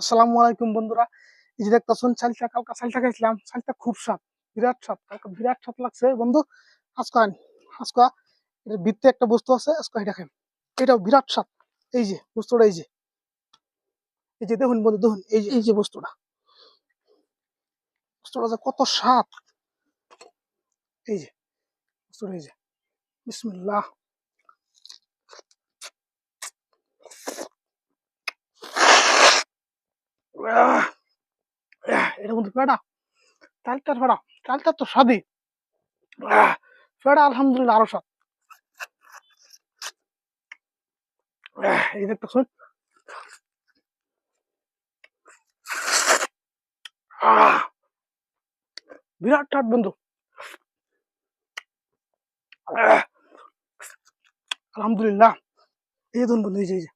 আসসালামু আলাইকুম বন্ধুরা। এই যে দেখতেছেন চালটা কালকা চালটা খাইছিলাম। চালটা খুব স্বাদ, বিরাট স্বাদ, কালকে বিরাট স্বাদ লাগছে। বন্ধু, আজকে আজকে এর ভিত্তে একটা বস্তু আছে, আজকে এটা খাই এটাও বিরাট স্বাদ। এই যে, বস্তুটা এই যে। এই যে দেখুন বন্ধু, দেখুন, এই যে এই যে বস্তুটা। বস্তুটা যে কত স্বাদ। এই যে, বস্তুটা এই যে। বিসমিল্লাহ। এটা বন্ধু পেড়া চালটার পেড়া চালটার তো স্বাদই আহ, পেড়া আলহামদুলিল্লাহ আরও স্বাদ। এই দেখতে শুন আহ, বিরাট স্বাদ বন্ধু। আলহামদুলিল্লাহ। এই ধরুন বন্ধু এই যে।